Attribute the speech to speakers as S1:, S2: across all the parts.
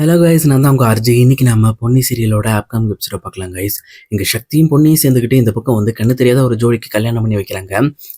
S1: Hello guys நான் தான் உங்கள் அர்ஜி இன்னைக்கு நம்ம பொன்னி சீரியலோட ஆப்காம் எபிசோட பார்க்கலாம் கைஸ் இங்கே சக்தியும் பொன்னியும் சேர்ந்துக்கிட்டு இந்த பக்கம் வந்து கண்ணு தெரியாத ஒரு ஜோடிக்கு கல்யாணம் பண்ணி வைக்கிறாங்க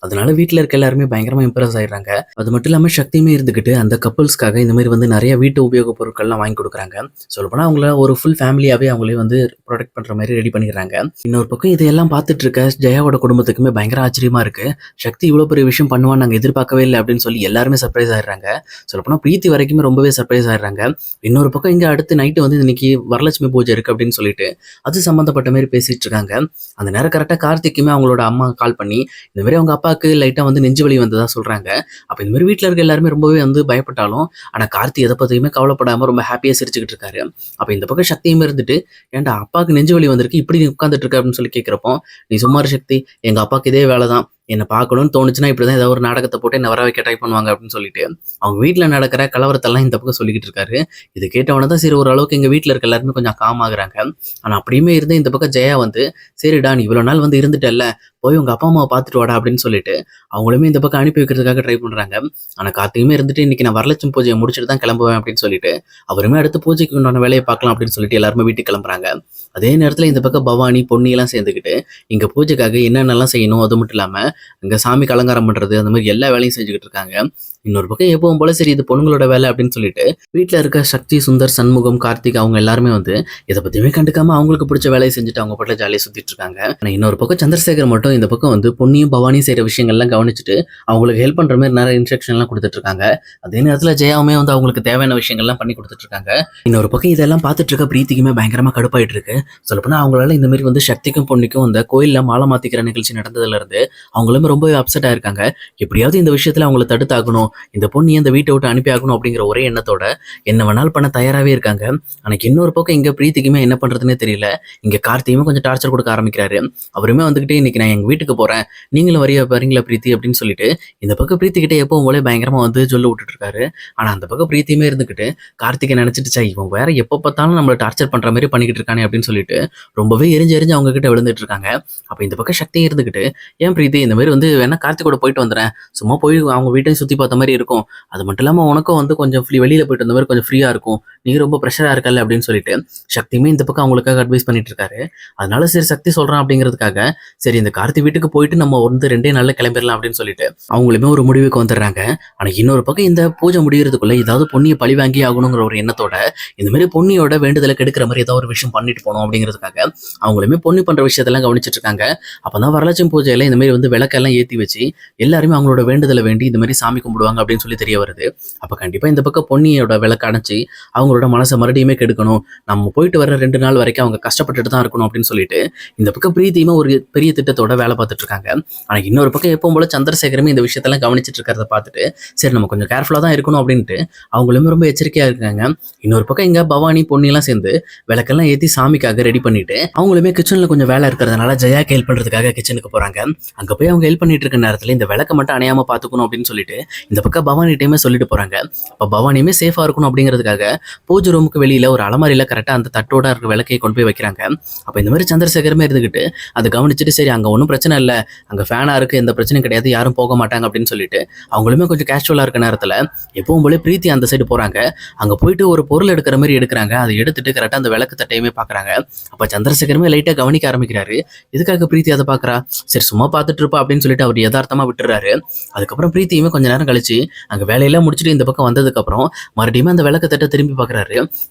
S1: அதனால வீட்டில் இருக்க எல்லாருமே பயங்கரமாக இம்ப்ரெஸ் ஆயிடுறாங்க. அது மட்டும் இல்லாமல் சக்தியுமே இருந்துக்கிட்டு அந்த கப்பல்ஸ்க்காக இந்த மாதிரி வந்து நிறைய வீட்டு உபயோக பொருட்கள்லாம் வாங்கி கொடுக்குறாங்க. சொல்லப்போனால் அவங்கள ஒரு ஃபுல் ஃபேமிலியாகவே அவங்களே வந்து ப்ரொடெக்ட் பண்ணுற மாதிரி ரெடி பண்ணிக்கிறாங்க இன்னொரு பக்கம் இதையெல்லாம் பார்த்துட்டு இருக்க ஜெயாவோட குடும்பத்துக்குமே பயங்கர ஆச்சரியமாக இருக்கு. சக்தி இவ்வளோ பெரிய விஷயம் பண்ணுவான்னு நாங்கள் எதிர்பார்க்கவே இல்லை அப்படின்னு சொல்லி எல்லாருமே சர்ப்ரைஸ் ஆயிடுறாங்க. சொல்லப்போனால் பிரீத்தி வரைக்குமே ரொம்பவே சர்ப்ரைஸ் ஆயிடுறாங்க. இன்னொரு பக்கம் இங்கே அடுத்து நைட்டு வந்து இன்னைக்கு வரலட்சுமி பூஜை இருக்குது அப்படின்னு சொல்லிட்டு அது சம்மந்தப்பட்ட மாதிரி பேசிகிட்டு இருக்காங்க. அந்த நேரம் கரெக்டாக கார்த்திக்குமே அவங்களோட அம்மா கால் பண்ணி இந்த மாதிரி அவங்க அப்பாவுக்கு லைட்டாக வந்து நெஞ்சு வலி வந்ததாக சொல்கிறாங்க அப்போ இந்த மாதிரி வீட்டில் இருக்க எல்லாருமே ரொம்பவே வந்து பயப்பட்டாலும் ஆனால் கார்த்தி எதை பற்றியுமே கவலைப்படாமல் ரொம்ப ஹாப்பியாக சிரிச்சுக்கிட்டு இருக்காரு. அப்போ இந்த பக்கம் சக்தியுமே இருந்துட்டு ஏன்டா அப்பாவுக்கு நெஞ்சு வலி வந்திருக்கு இப்படி நீ உட்காந்துட்டு இருக்க அப்படின்னு சொல்லி கேட்குறப்போ நீ சுமார் சக்தி எங்கள் அப்பாவுக்கு இதே வேலை தான் என்னை பார்க்கணும்னு தோணுச்சுன்னா இப்படி தான் ஏதாவது ஒரு நாடகத்தை போட்டு என்னை வர வைக்க ட்ரை பண்ணுவாங்க அப்படின்னு சொல்லிட்டு அவங்க வீட்டில் நடக்கிற கலவரத்தெல்லாம் இந்த பக்கம் சொல்லிக்கிட்டு இருக்காரு. இது கேட்டவன தான் சரி ஓரளவுக்கு எங்கள் வீட்டில் இருக்க எல்லாருமே கொஞ்சம் காமாகிறாங்க ஆனால் அப்படியுமே இருந்து இந்த பக்கம் ஜெயா வந்து சரிடா நீ இவ்வளோ நாள் வந்து இருந்துட்டல்ல போய் உங்கள் அப்பா அம்மாவை பார்த்துட்டு வாடா அப்படின்னு சொல்லிட்டு அவங்களுமே இந்த பக்கம் அனுப்பி வைக்கிறதுக்காக ட்ரை பண்ணுறாங்க ஆனால் கார்த்தியுமே இருந்துட்டு இன்னைக்கு நான் வரலட்சம் பூஜையை முடிச்சுட்டு தான் கிளம்புவேன் அப்படின்னு சொல்லிட்டு அவருமே அடுத்த பூஜைக்கு உண்டான வேலையை பார்க்கலாம் அப்படின்னு சொல்லிட்டு எல்லாருமே வீட்டுக்கு கிளம்புறாங்க. அதே நேரத்தில் இந்த பக்கம் பவானி பொன்னியெல்லாம் சேர்ந்துக்கிட்டு இங்கே பூஜைக்காக என்னென்னலாம் செய்யணும் அது மட்டும் இல்லாமல் இங்கே சாமிக்கு அலங்காரம் பண்ணுறது அந்த மாதிரி எல்லா வேலையும் செஞ்சுக்கிட்டு இருக்காங்க. இன்னொரு பக்கம் எப்பவும் போல சரி இது பொண்ணுங்களோட வேலை அப்படின்னு சொல்லிட்டு வீட்டில் இருக்க சக்தி சுந்தர் சண்முகம் கார்த்திக் அவங்க எல்லாருமே வந்து இதை பற்றியுமே கண்டுக்காம அவங்களுக்கு பிடிச்ச வேலையை செஞ்சுட்டு அவங்க பாட்டில் ஜாலியாக சுற்றிட்டு இருக்காங்க. ஆனால் இன்னொரு பக்கம் சந்திரசேகர் மட்டும் இந்த பக்கம் வந்து பொன்னியும் பவானியும் செய்கிற விஷயங்கள்லாம் கவனிச்சுட்டு அவங்களுக்கு ஹெல்ப் பண்ணுற மாதிரி நிறைய இன்ஸ்ட்ரக்ஷன்லாம் கொடுத்துட்டு இருக்காங்க. அதே நேரத்தில் ஜெயாவுமே வந்து அவங்களுக்கு தேவையான விஷயங்கள்லாம் பண்ணி கொடுத்துட்டு இருக்காங்க. இன்னொரு பக்கம் இதெல்லாம் பார்த்துட்டு இருக்க பிரீத்திக்குமே பயங்கரமாக கடுப்பாயிட்டு இருக்கு. சொல்லப்போனால் அவங்களால இந்த மாதிரி வந்து சக்திக்கும் பொண்ணுக்கும் அந்த கோயிலில் மாலை மாற்றிக்கிற நிகழ்ச்சி நடந்ததுலேருந்து அவங்களுமே ரொம்ப அப்செட் ஆயிருக்காங்க. எப்படியாவது இந்த விஷயத்தில் அவங்கள தடுத்தாகணும். இந்த பொண்ணு இந்த வீட்டை விட்டு அனுப்பி ஆகணும் அப்படிங்கிற ஒரே எண்ணத்தோட என்ன வேணாலும் பண்ண தயாராகவே இருக்காங்க. அன்னைக்கு இன்னொரு பக்கம் இங்கே பிரீத்திக்குமே என்ன பண்ணுறதுனே தெரியல. இங்கே கார்த்தியுமே கொஞ்சம் டார்ச்சர் கொடுக்க ஆரம்பிக்கிறாரு. அவருமே வந்துக்கிட்டே இன்னைக்கு நான் எங்கள் வீட்டுக்கு போகிறேன் நீங்களும் வரிய வரீங்களா பிரீத்தி அப்படின்னு சொல்லிட்டு இந்த பக்கம் பிரீத்தி கிட்ட எப்பவும் போலே பயங்கரமாக வந்து சொல்ல விட்டுட்டு இருக்காரு ஆனால் அந்த பக்கம் பிரீத்தியுமே இருந்துக்கிட்டு கார்த்திகை நினச்சிட்டு இவன் வேற எப்போ பார்த்தாலும் நம்மளை டார்ச்சர் பண்ணுற மாதிரி பண்ணிக்கிட்டு இருக்கானே அப்படின்னு சொல்லிட்டு ரொம்பவே எரிஞ்சு எரிஞ்சு அவங்க கிட்ட விழுந்துட்டு இருக்காங்க. அப்போ இந்த பக்கம் சக்தியும் இருந்துக்கிட்டு ஏன் பிரீத்தி இந்த மாதிரி வந்து வேணா கார்த்திகோட போயிட்டு வந்துடுறேன் சும்மா போய் அவங்க வீட்டையும் சுற்றி பார்த்த மாதிரி இருக்கும். அது மட்டும் இல்லாமல் உனக்கும் வந்து கொஞ்சம் ஃப்ரீ வெளியில் போயிட்டு வந்த மாதிரி கொஞ்சம் ஃப்ரீயாக இருக்கும். நீ ரொம்ப ப்ரெஷராக இருக்கல அப்படின்னு சொல்லிட்டு சக்தியுமே இந்த பக்கம் அவங்களுக்காக அட்வைஸ் பண்ணிட்டு இருக்காரு. அதனால சரி சக்தி சொல்கிறான் அப்படிங்கிறதுக்காக சரி இந்த கார்த்தி வீட்டுக்கு போயிட்டு நம்ம வந்து ரெண்டே நாளில் கிளம்பிடலாம் அப்படின்னு சொல்லிட்டு அவங்களுமே ஒரு முடிவுக்கு வந்துடுறாங்க. ஆனால் இன்னொரு பக்கம் இந்த பூஜை முடியறதுக்குள்ள ஏதாவது பொண்ணியை பழி வாங்கி ஆகணுங்கிற ஒரு எண்ணத்தோட இந்த மாதிரி பொன்னியோட வேண்டுதலை கெடுக்கிற மாதிரி ஏதாவது ஒரு விஷயம் பண்ணிட்டு போகணும் அப்படிங்கிறதுக்காக அவங்களுமே பொண்ணு பண்ற விஷயத்தெல்லாம் கவனிச்சிட்டு இருக்காங்க. அப்பதான் வரலட்சுமி பூஜையில இந்த மாதிரி வந்து விளக்கெல்லாம் ஏற்றி வச்சு எல்லாருமே அவங்களோட வேண்டுதலை வேண்டி இந்த மாதிரி சாமி கும்பிடுவாங்க அப்படின்னு சொல்லி தெரிய வருது. அப்போ கண்டிப்பா இந்த பக்கம் பொன்னியோட விளக்கு அணைச்சி அவங்க அவங்களோட மனசை மறுபடியுமே கெடுக்கணும். நம்ம போயிட்டு வர ரெண்டு நாள் வரைக்கும் அவங்க கஷ்டப்பட்டுட்டு தான் இருக்கணும் அப்படின்னு சொல்லிட்டு இந்த பக்கம் பிரீத்தியுமே ஒரு பெரிய திட்டத்தோட வேலை பார்த்துட்டு இருக்காங்க. ஆனா இன்னொரு பக்கம் எப்பவும் போல சந்திரசேகரமே இந்த விஷயத்தெல்லாம் கவனிச்சிட்டு இருக்கிறத பார்த்துட்டு சரி நம்ம கொஞ்சம் கேர்ஃபுல்லாக தான் இருக்கணும் அப்படின்ட்டு அவங்களுமே ரொம்ப எச்சரிக்கையாக இருக்காங்க. இன்னொரு பக்கம் இங்கே பவானி பொன்னியெல்லாம் சேர்ந்து விளக்கெல்லாம் ஏற்றி சாமிக்காக ரெடி பண்ணிட்டு அவங்களுமே கிச்சனில் கொஞ்சம் வேலை இருக்கிறதுனால ஜெயாக்கு ஹெல்ப் பண்ணுறதுக்காக கிச்சனுக்கு போகிறாங்க அங்கே போய் அவங்க ஹெல்ப் பண்ணிட்டு இருக்க நேரத்தில் இந்த விளக்க மட்டும் அணையாமல் பார்த்துக்கணும் அப்படின்னு சொல்லிட்டு இந்த பக்கம் பவானிட்டையுமே சொல்லிட்டு போகிறாங்க அப்போ பவானியுமே சேஃபாக இருக்கணும் அப்படிங்கிறதுக்காக பூஜை ரூமுக்கு வெளியில் ஒரு அலமாரியில் கரெக்டாக அந்த தட்டோட இருக்க விளக்கையை கொண்டு போய் வைக்கிறாங்க. அப்போ இந்த மாதிரி சந்திரசேகரமே இருந்துக்கிட்டு அதை கவனிச்சுட்டு சரி அங்கே ஒன்றும் பிரச்சனை இல்லை அங்கே ஃபேனாக இருக்குது எந்த பிரச்சனையும் கிடையாது யாரும் போக மாட்டாங்க அப்படின்னு சொல்லிட்டு அவங்களுமே கொஞ்சம் கேஷுவலாக இருக்க நேரத்தில் எப்பவும் போல பிரீத்தி அந்த சைடு போகிறாங்க அங்கே போயிட்டு ஒரு பொருள் எடுக்கிற மாதிரி எடுக்கிறாங்க. அதை எடுத்துட்டு கரெக்டாக அந்த விளக்கு தட்டையுமே பார்க்குறாங்க அப்போ சந்திரசேகரமே லைட்டாக கவனிக்க ஆரம்பிக்கிறாரு. இதுக்காக பிரீத்தி அதை பார்க்குறா சரி சும்மா பார்த்துட்டு இருப்பா அப்படின்னு சொல்லிட்டு அவர் யதார்த்தமாக விட்டுறாரு. அதுக்கப்புறம் பிரீத்தியுமே கொஞ்ச நேரம் கழிச்சு அங்கே வேலையெல்லாம் முடிச்சுட்டு இந்த பக்கம் வந்ததுக்கப்புறம் மறுபடியும் அந்த விளக்கு தட்டை திரும்பி பார்க்குறாரு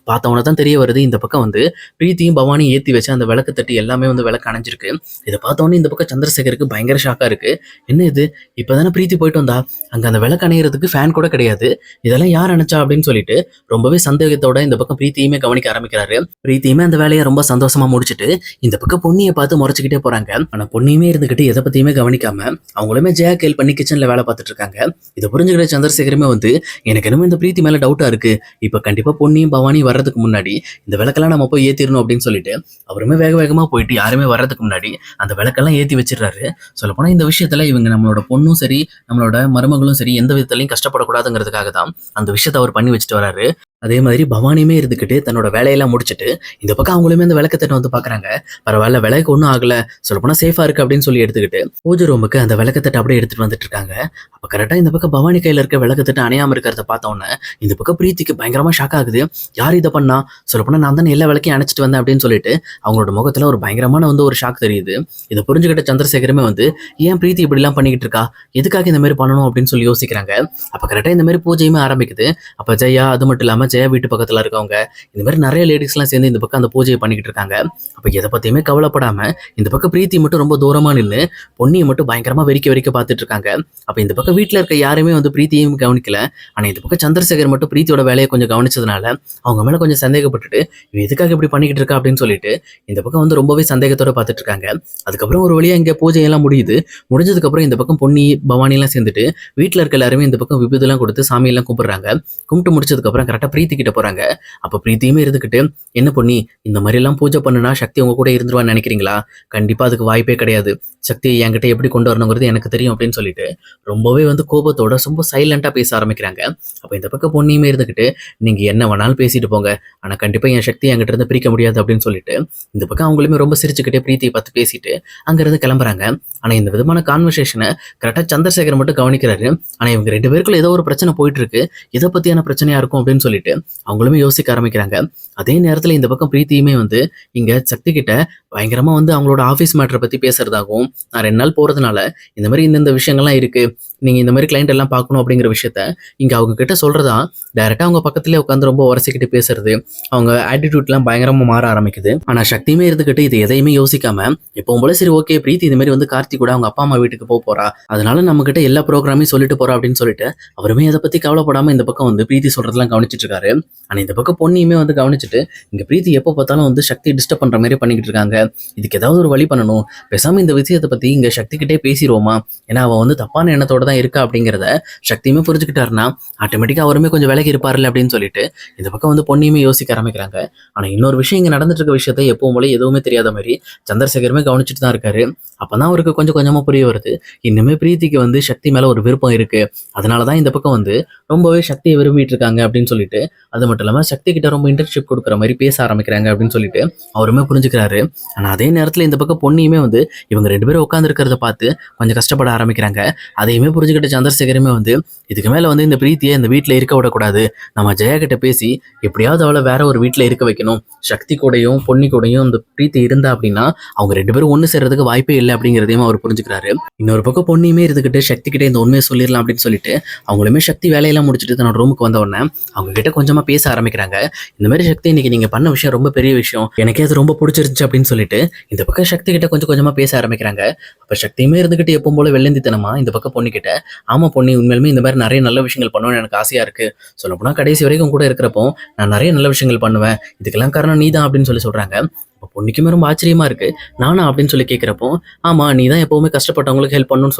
S1: பார்த்தவன தான் தெரிய வருது. இந்த பக்கம் வந்து பிரீத்தியும் பவானியும் ஏற்றி வச்சு அந்த விளக்கு தட்டி எல்லாமே வந்து விளக்கு அணைஞ்சிருக்கு. இதை பார்த்தோன்னே இந்த பக்கம் சந்திரசேகருக்கு பயங்கர ஷாக்காக இருக்குது என்ன இது? இப்போ தானே பிரீத்தி போயிட்டு வந்தா? அங்கே அந்த விளக்கு அணையிறதுக்கு ஃபேன் கூட கிடையாது. இதெல்லாம் யார் அணைச்சா அப்படின்னு சொல்லிட்டு ரொம்பவே சந்தேகத்தோட இந்த பக்கம் பிரீத்தியுமே கவனிக்க ஆரம்பிக்கிறாரு. பிரீத்தியுமே அந்த வேலையை ரொம்ப சந்தோஷமா முடிச்சுட்டு இந்த பக்கம் பொண்ணியை பார்த்து முறைச்சிக்கிட்டே போறாங்க. ஆனா பொன்னியுமே இருந்துகிட்டு எதை பத்தியுமே கவனிக்காம அவங்களுமே ஜெயா கேள் பண்ணி கிச்சன்ல வேலை பார்த்துட்டு இருக்காங்க. இதை புரிஞ்சுக்கிட்ட சந்திரசேகரமே வந்து எனக்கு என்னமோ இந்த பிரீத்தி மேல டவுட்டா இருக்கு. இப்ப கண்டிப்பா பொன்னியும் பவானி வர்றதுக்கு முன்னாடி இந்த விளக்கெல்லாம் நம்ம போய் ஏற்றிடணும் அப்படின்னு சொல்லிட்டு அவருமே வேக வேகமா போயிட்டு யாருமே வர்றதுக்கு முன்னாடி அந்த விளக்கெல்லாம் ஏத்தி வச்சிடுறாரு. சொல்லப்போனா இந்த விஷயத்துல இவங்க நம்மளோட பொண்ணும் சரி நம்மளோட மருமகளும் சரி எந்த விதத்துலையும் கஷ்டப்படக்கூடாதுங்கிறதுக்காக தான் அந்த விஷயத்தை அவர் பண்ணி வச்சுட்டு வராரு. அதே மாதிரி பவானியுமே இருந்துக்கிட்டு தன்னோட வேலையெல்லாம் முடிச்சுட்டு இந்த பக்கம் அவங்களுமே அந்த விளக்கத்தட்டை வந்து பார்க்குறாங்க பரவாயில்ல விளக்கு ஒன்றும் ஆகல. சொல்லப்போனால் சேஃபாக இருக்கு அப்படின்னு சொல்லி எடுத்துக்கிட்டு பூஜை ரூமுக்கு அந்த விளக்கத்தட்டை அப்படியே எடுத்துட்டு வந்துட்டு இருக்காங்க. அப்போ கரெக்டாக இந்த பக்கம் பவானி கையில் இருக்க விளக்கத்தட்டை அணையாமல் இருக்கிறத பார்த்தோன்னே இந்த பக்கம் பிரீத்திக்கு பயங்கரமாக ஷாக் ஆகுது. யார் இதை பண்ணா? சொல்லப்போனால் நான் தானே எல்லா விளக்கையும் அணைச்சிட்டு வந்தேன் அப்படின்னு சொல்லிட்டு அவங்களோட முகத்தில் ஒரு பயங்கரமான வந்து ஒரு ஷாக் தெரியுது. இதை புரிஞ்சுக்கிட்ட சந்திரசேகரமே வந்து ஏன் பிரீத்தி இப்படிலாம் பண்ணிக்கிட்டு இருக்கா? எதுக்காக இந்த மாதிரி பண்ணணும்? அப்படின்னு சொல்லி யோசிக்கிறாங்க. அப்போ கரெக்டாக இந்த மாதிரி பூஜையுமே ஆரம்பிக்குது. அப்போ ஜெயா அது மட்டும் இல்லாமல் ஜெயா வீட்டு பக்கத்தில் இருக்கவங்க இந்த மாதிரி நிறைய லேடிஸ்லாம் சேர்ந்து இந்த பக்கம் அந்த பூஜையை பண்ணிக்கிட்டு இருக்காங்க. அப்போ எதை பற்றியுமே கவலைப்படாம இந்த பக்கம் பிரீத்தி மட்டும் ரொம்ப தூரமாக நின்று பொன்னியை மட்டும் பயங்கரமாக வெறிக்க வெறிக்க பார்த்துட்டு இருக்காங்க. அப்போ இந்த பக்கம் வீட்டில் இருக்க யாருமே வந்து பிரீத்தியும் கவனிக்கல. ஆனால் இந்த பக்கம் சந்திரசேகர் மட்டும் பிரீத்தியோட வேலையை கொஞ்சம் கவனிச்சதுனால அவங்க மேலே கொஞ்சம் சந்தேகப்பட்டுட்டு இவ எதுக்காக இப்படி பண்ணிக்கிட்டு இருக்கா? அப்படின்னு சொல்லிட்டு இந்த பக்கம் வந்து ரொம்பவே சந்தேகத்தோட பார்த்துட்டு இருக்காங்க. அதுக்கப்புறம் ஒரு வழியாக இங்கே பூஜையெல்லாம் முடியுது. முடிஞ்சதுக்கப்புறம் இந்த பக்கம் பொன்னி பவானிலாம் சேர்ந்துட்டு வீட்டில் இருக்க எல்லாருமே இந்த பக்கம் விபூதெல்லாம் கொடுத்து சாமியெல்லாம் கூப்பிடுறாங்க கும்பிட்டு முடிச்சதுக்கப்புறம் கரெக்டாக பிரீத்தி கிட்ட அப்ப அப்போ பிரீத்தியுமே இருந்துக்கிட்டு என்ன பொன்னி இந்த மாதிரிலாம் பூஜை பண்ணுனா சக்தி உங்க கூட இருந்துருவான்னு நினைக்கிறீங்களா? கண்டிப்பா அதுக்கு வாய்ப்பே கிடையாது. சக்தியை என்கிட்ட எப்படி கொண்டு வரணுங்கிறது எனக்கு தெரியும் அப்படின்னு சொல்லிட்டு ரொம்பவே வந்து கோபத்தோட ரொம்ப சைலண்டா பேச ஆரம்பிக்கிறாங்க. அப்போ இந்த பக்கம் பொண்ணியுமே இருந்துக்கிட்டு நீங்க என்ன வேணாலும் பேசிட்டு போங்க. ஆனா கண்டிப்பா என் சக்தி என்கிட்ட இருந்து பிரிக்க முடியாது அப்படின்னு சொல்லிட்டு இந்த பக்கம் அவங்களுமே ரொம்ப சிரிச்சுக்கிட்டே பிரீத்தியை பார்த்து பேசிட்டு அங்கிருந்து கிளம்புறாங்க. ஆனா இந்த விதமான கான்வர்சேஷனை கரெக்டா சந்திரசேகர் மட்டும் கவனிக்கிறாரு. ஆனா இவங்க ரெண்டு பேருக்குள்ள ஏதோ ஒரு பிரச்சனை போயிட்டு இருக்கு. இதை பத்தியான பிரச்சனையா இருக்கும் அப்படின்னு சொல்லிட்டு அவங்களுமே யோசிக்க ஆரம்பிக்கிறாங்க. அதே நேரத்தில் இந்த பக்கம் பிரீத்தியுமே வந்து இங்கே சக்தி கிட்ட பயங்கரமாக வந்து அவங்களோட ஆஃபீஸ் மேட்டரை பற்றி பேசுறதாகவும் நான் ரெண்டு நாள் போகிறதுனால இந்த மாதிரி இந்தந்த விஷயங்கள்லாம் இருக்கு. நீங்கள் இந்த மாதிரி கிளைண்ட் எல்லாம் பார்க்கணும் அப்படிங்கிற விஷயத்த இங்கே அவங்க கிட்ட சொல்கிறதா டைரெக்டாக அவங்க பக்கத்துலேயே உட்காந்து ரொம்ப உரசிக்கிட்டு பேசுறது அவங்க ஆட்டிடியூட்லாம் பயங்கரமாக மாற ஆரம்பிக்குது. ஆனால் சக்தியுமே இருந்துக்கிட்டு இது எதையுமே யோசிக்காம இப்போ போல சரி ஓகே பிரீத்தி இந்த மாதிரி வந்து கார்த்தி கூட அவங்க அப்பா அம்மா வீட்டுக்கு போக போறா அதனால நம்ம கிட்ட எல்லா ப்ரோக்ராமையும் சொல்லிட்டு போறா அப்படின்னு சொல்லிட்டு அவருமே அதை பத்தி கவலைப்படாம இந்த பக்கம் வந்து பிரீத்தி சொல்றதெல்லாம் கவனிச்சிட்டு இருக்காரு. ஆனா இந்த பக்கம் பொண்ணியுமே வந்து கவனிச்சுட்டு இங்க பிரீத்தி எப்போ பார்த்தாலும் வந்து சக்தி டிஸ்டர்ப் பண்ற மாதிரி பண்ணிக்கிட்டு இருக்காங்க. இதுக்கு ஏதாவது ஒரு வழி பண்ணணும். பேசாம இந்த விஷயத்தை பத்தி இங்க சக்தி கிட்டே பேசிடுவோமா? ஏன்னா அவ வந்து தப்பான எண்ணத்தோட தான் இருக்கா அப்படிங்கிறத சக்தியுமே புரிஞ்சுக்கிட்டாருன்னா ஆட்டோமேட்டிக்கா அவருமே கொஞ்சம் விலகி இருப்பார்ல அப்படின்னு சொல்லிட்டு இந்த பக்கம் வந்து பொண்ணியுமே யோசிக்க ஆரம்பிக்கிறாங்க. ஆனா இன்னொரு விஷயம் இங்க நடந்துட்டு இருக்க விஷயத்த எப்பவும் போல எதுவுமே தெரியாத மாதிரி சந்திரசேகருமே கவனிச்சுட்டு தான் இருக்காரு. அப்பதான் அவருக்கு கொஞ்சம் கொஞ்சமாக புரிய வருது. இன்னுமே பிரீத்திக்கு வந்து சக்தி மேலே ஒரு விருப்பம் இருக்குது அதனால தான் இந்த பக்கம் வந்து ரொம்பவே சக்தியை விரும்பிட்டு இருக்காங்க அப்படின்னு சொல்லிட்டு அது மட்டும் இல்லாமல் சக்தி கிட்ட ரொம்ப இன்டர்ன்ஷிப் கொடுக்குற மாதிரி பேச ஆரம்பிக்கிறாங்க அப்படின்னு சொல்லிட்டு அவருமே புரிஞ்சுக்கிறாரு. ஆனால் அதே நேரத்தில் இந்த பக்கம் பொண்ணியுமே வந்து இவங்க ரெண்டு பேரும் உட்காந்துருக்கிறத பார்த்து கொஞ்சம் கஷ்டப்பட ஆரம்பிக்கிறாங்க. அதையுமே புரிஞ்சுக்கிட்ட சந்திரசேகருமே வந்து இதுக்கு மேலே வந்து இந்த பிரீத்தியை இந்த வீட்டில் இருக்க விடக்கூடாது. நம்ம ஜெயா கிட்ட பேசி எப்படியாவது அவளை வேற ஒரு வீட்டில் இருக்க வைக்கணும். சக்தி கூடையும் பொன்னி கூடையும் இந்த பிரீத்தி இருந்தா அப்படின்னா அவங்க ரெண்டு பேரும் ஒன்று சேர்றதுக்கு வாய்ப்பே இல்லை. அப்படிங்கிறதையும் அவர் புரிஞ்சுக்கிறாரு. இன்னொரு பக்கம் பொண்ணையுமே இருந்துக்கிட்டு சக்தி கிட்டே இந்த உண்மையை சொல்லிடலாம் அப்படின்னு சொல்லிட்டு அவங்களுமே சக்தி வேலையெல்லாம் முடிச்சுட்டு தன்னோட ரூமுக்கு வந்த உடனே அவங்க கிட்ட கொஞ்சமா பேச ஆரம்பிக்கிறாங்க. இந்த மாதிரி சக்தி இன்னைக்கு நீங்க பண்ண விஷயம் ரொம்ப பெரிய விஷயம். எனக்கே அது ரொம்ப பிடிச்சிருந்துச்சு அப்படின்னு சொல்லிட்டு இந்த பக்கம் சக்தி கிட்ட கொஞ்சம் கொஞ்சமா பேச ஆரம்பிக்கிறாங்க. அப்போ சக்தியுமே இருந்துகிட்டு எப்பவும் போல வெள்ளந்தித்தனமா இந்த பக்கம் பொண்ணுக்கிட்ட ஆமாம் ஆமா பொண்ணு உண்மையிலுமே இந்த மாதிரி நிறைய நல்ல விஷயங்கள் பண்ணணும்னு எனக்கு ஆசையாக இருக்கு. சொல்லப்போனால் கடைசி வரைக்கும் கூட இருக்கிறப்போ நான் நிறைய நல்ல விஷயங்கள் பண்ணுவேன். இதுக்கெல்லாம் காரணம் நீ தான் அப்படின்னு சொல்லி சொல்றாங்க. அப்போ பொண்ணுக்குமே ரொம்ப ஆச்சரியமா இருக்கு. நானா? அப்படின்னு சொல்லி கேட்குறப்போ ஆமா நீ தான் எப்பவுமே கஷ்டப்பட்டவங்களுக்கு ஹெல்ப் பண்ணணும்னு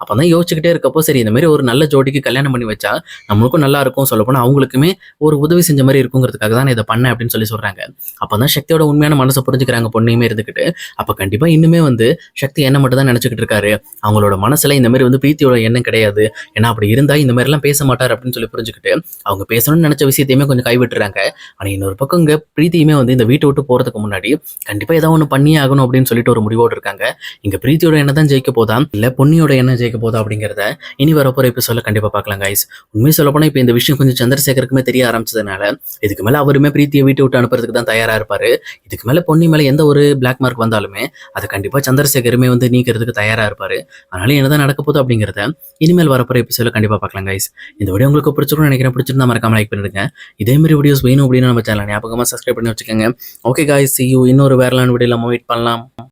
S1: அப்போ அப்பதான் யோசிச்சுக்கிட்டே இருக்கப்போ சரி இந்த மாதிரி ஒரு நல்ல ஜோடிக்கு கல்யாணம் பண்ணி வச்சா நம்மளுக்கும் நல்லா இருக்கும். சொல்லப்போனால் அவங்களுக்குமே ஒரு உதவி செஞ்ச மாதிரி இருக்குங்கிறதுக்காக தான் இதை பண்ணேன் அப்படின்னு சொல்லி சொல்றாங்க. அப்பதான் சக்தியோட உண்மையான மனசை புரிஞ்சுக்கிறாங்க பொண்ணையுமே இருந்துக்கிட்டு அப்ப கண்டிப்பா இன்னுமே வந்து சக்தி என்ன மட்டும் தான் நினச்சிக்கிட்டு இருக்காரு. அவங்களோட மனசுல இந்த மாதிரி வந்து பிரீத்தியோட எண்ணம் கிடையாது. ஏன்னா அப்படி இருந்தா இந்த மாதிரிலாம் எல்லாம் பேச மாட்டார் அப்படின்னு சொல்லி புரிஞ்சுக்கிட்டு அவங்க பேசணும்னு நினைச்ச விஷயத்தையுமே கொஞ்சம் கைவிட்டுறாங்க. ஆனா இன்னொரு பக்கம் இங்க பிரீத்தியுமே வந்து இந்த வீட்டை விட்டு போறதுக்கு முன்னாடி கண்டிப்பா ஏதோ ஒன்று பண்ணியே ஆகணும் அப்படின்னு சொல்லிட்டு ஒரு முடிவோடு இருக்காங்க. இங்க பிரீத்தியோட என்ன தான் ஜெயிக்க போதா? இல்லை பொன்னியோட எண்ணம் ஜெயிக்க போதா அப்படிங்கிறத இனி வரப்போற இப்போ சொல்ல கண்டிப்பா பார்க்கலாம் கைஸ் உண்மையை சொல்ல போனா இப்போ இந்த விஷயம் கொஞ்சம் சந்திரசேகருக்குமே தெரிய ஆரம்பிச்சதுனால இதுக்கு மேல அவருமே பிரீத்தியை வீட்டை விட்டு அனுப்புறதுக்கு தான் தயாரா இருப்பாரு. இதுக்கு மேல பொன்னி மேலே எந்த ஒரு பிளாக் மார்க் வந்தாலுமே அதை கண்டிப்பா சந்திரசேகருமே வந்து நீக்கிறதுக்கு தயாரா இருப்பாரு. அதனால என்னதான் நடக்க போகுது அப்படிங்கிறத இனிமேல் வரப்போற எபிசோட கண்டிப்பா பார்க்கலாம் கைஸ் இந்த வீடியோ உங்களுக்கு பிடிச்சிருக்கும்னு நினைக்கிறேன். பிடிச்சிருந்தா மறக்காம லைக் பண்ணிடுங்க. இதே மாதிரி வீடியோஸ் வேணும் அப்படின்னு நம்ம சேனல் ஞாபகமா சப்ஸ்கிரைப் பண்ணி வச்சுக்கோங்க. ஓகே காய்ஸ் யூ இன்னொரு வேறலான வீடியோல நம்ம பண்ணலாம்.